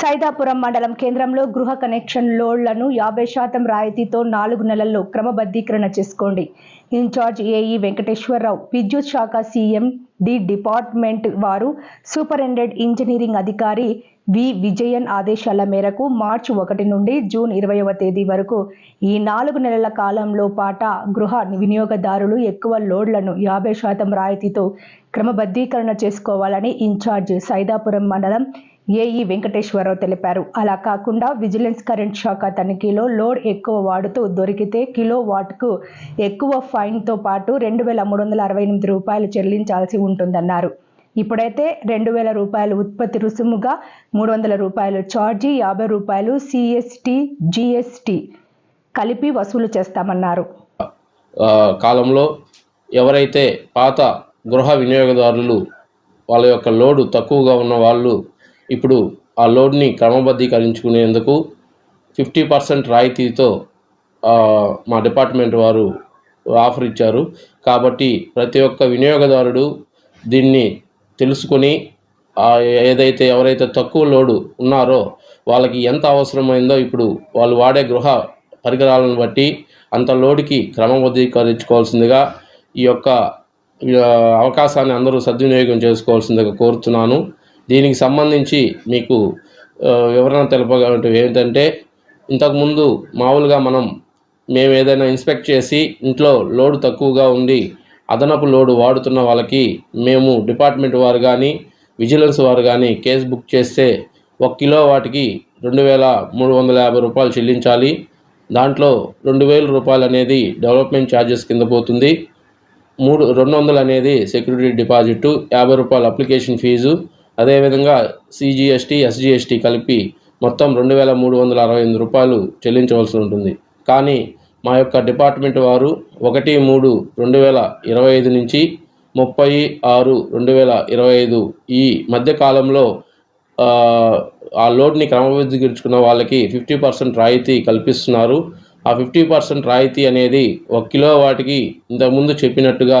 సైదాపురం మండలం కేంద్రంలో గృహ కనెక్షన్ లోడ్లను యాభై శాతం రాయితీతో నాలుగు నెలల్లో క్రమబద్ధీకరణ చేసుకోండి. ఇన్ఛార్జ్ ఏఈ వెంకటేశ్వరరావు విద్యుత్ శాఖ సీఎం డి డిపార్ట్మెంట్ వారు సూపరింటెండెంట్ ఇంజనీరింగ్ అధికారి వి విజయన్ ఆదేశాల మేరకు మార్చి ఒకటి నుండి జూన్ ఇరవైవ తేదీ వరకు ఈ నాలుగు నెలల కాలంలో పాట గృహ వినియోగదారులు ఎక్కువ లోడ్లను యాభై శాతం రాయితీతో క్రమబద్ధీకరణ చేసుకోవాలని ఇన్ఛార్జ్ సైదాపురం మండలం ఏఈ వెంకటేశ్వరరావు తెలిపారు. అలా కాకుండా విజిలెన్స్ కరెంట్ శాఖ తనిఖీలో లోడ్ ఎక్కువ వాడుతూ దొరికితే కిలో వాట్కు ఎక్కువ ఫైన్తో పాటు రెండు వేల మూడు వందల అరవై ఎనిమిది రూపాయలు చెల్లించాల్సి ఉంటుందన్నారు. ఇప్పుడైతే రెండు వేల రూపాయలు ఉత్పత్తి రుసుముగా మూడు వందల రూపాయలు ఛార్జీ యాభై రూపాయలు సిఎస్టి జిఎస్టి కలిపి వసూలు చేస్తామన్నారు. కాలంలో ఎవరైతే పాత గృహ వినియోగదారులు వాళ్ళ యొక్క లోడు తక్కువగా ఉన్న వాళ్ళు ఇప్పుడు ఆ లోడ్ని క్రమబద్ధీకరించుకునేందుకు ఫిఫ్టీ పర్సెంట్ రాయితీతో మా డిపార్ట్మెంట్ వారు ఆఫర్ ఇచ్చారు. కాబట్టి ప్రతి ఒక్క వినియోగదారుడు దీన్ని తెలుసుకొని ఏదైతే ఎవరైతే తక్కువ లోడు ఉన్నారో వాళ్ళకి ఎంత అవసరమైందో ఇప్పుడు వాళ్ళు వాడే గృహ పరికరాలను బట్టి అంత లోడుకి క్రమబద్ధీకరించుకోవాల్సిందిగా ఈ యొక్క అవకాశాన్ని అందరూ సద్వినియోగం చేసుకోవాల్సిందిగా కోరుతున్నాను. దీనికి సంబంధించి మీకు వివరణ తెలపగలం ఏంటంటే ఇంతకుముందు మామూలుగా మనం మేము ఏదైనా ఇన్స్పెక్ట్ చేసి ఇంట్లో లోడు తక్కువగా ఉండి అదనపు లోడు వాడుతున్న వాళ్ళకి మేము డిపార్ట్మెంట్ వారు కానీ విజిలెన్స్ వారు కానీ కేసు బుక్ చేస్తే ఒక కిలో వాటికి రెండు వేల మూడు వందల యాభై రూపాయలు చెల్లించాలి. దాంట్లో రెండు వేల రూపాయలు అనేది డెవలప్మెంట్ ఛార్జెస్ కింద పోతుంది. మూడు రెండు వందలు అనేది సెక్యూరిటీ డిపాజిట్ యాభై రూపాయలు అప్లికేషన్ ఫీజు అదేవిధంగా సిజిఎస్టీ ఎస్జిఎస్టీ కలిపి మొత్తం రెండు వేల మూడు వందల అరవై ఎనిమిది రూపాయలు చెల్లించవలసి ఉంటుంది. కానీ మా యొక్క డిపార్ట్మెంట్ వారు ఒకటి మూడు రెండు వేల ఇరవై ఐదు నుంచి ముప్పై ఆరు రెండు వేల ఇరవై ఐదు ఈ మధ్యకాలంలో ఆ, ఆ లోడ్ని క్రమబద్ధీకరించుకున్న వాళ్ళకి ఫిఫ్టీ పర్సెంట్ రాయితీ కల్పిస్తున్నారు. ఆ ఫిఫ్టీ పర్సెంట్ రాయితీ అనేది ఒక కిలో వాటికి ఇంతకుముందు చెప్పినట్టుగా